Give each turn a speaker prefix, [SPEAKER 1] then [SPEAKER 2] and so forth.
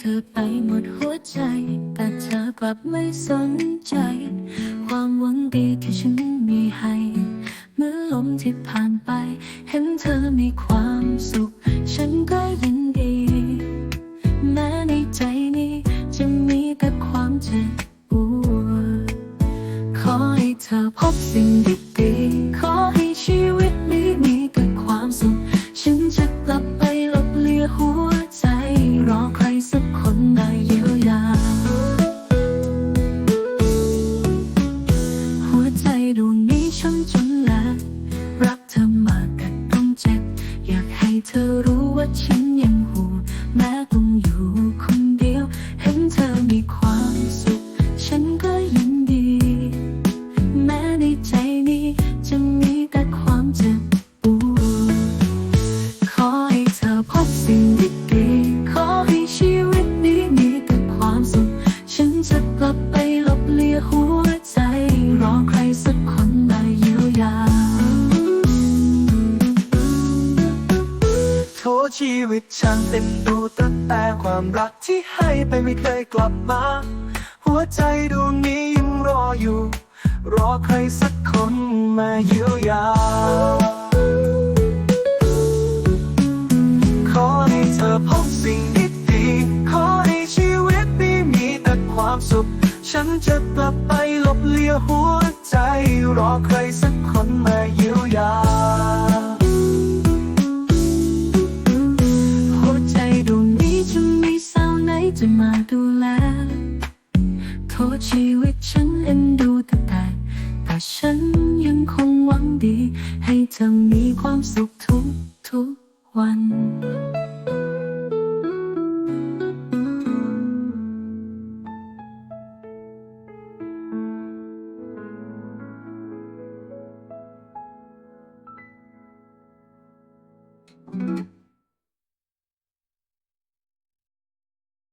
[SPEAKER 1] เธอไปหมดหัวใจ แต่เธอกลับไม่สนใจ ความหวังดีที่ฉันมีให้เมื่อลมที่ผ่านไป เห็นเธอมีความสุข ฉันก็ยินดี แม้ในใจนี้ จะมีแต่ความเจ็บปวดขอให้เธอพบสิ่งดี สิ่งดีๆขอให้ชีวิตนี้มีแต่ความสุข ฉันจะกลับไปลบเลียหัวใจ รอใครสักคนมาเยียวยา
[SPEAKER 2] โทษชีวิตฉันเต็มดูตั้งแต่ความรักที่ให้ไปไม่เคยกลับมา หัวใจดวงนี้ยังรออยู่ รอใครสักคนมาเยียวยา นจะกลับไปลบเลียหัวใจ รอใครสักคนมาเยียวยา
[SPEAKER 1] หัวใจดวงนี้จะมีสาวไหนจะมาดูแลโทษชีวิตฉันเอ็นดูแต่แต่แต่ฉันยังคงหวังดี ให้เธอมีความสุข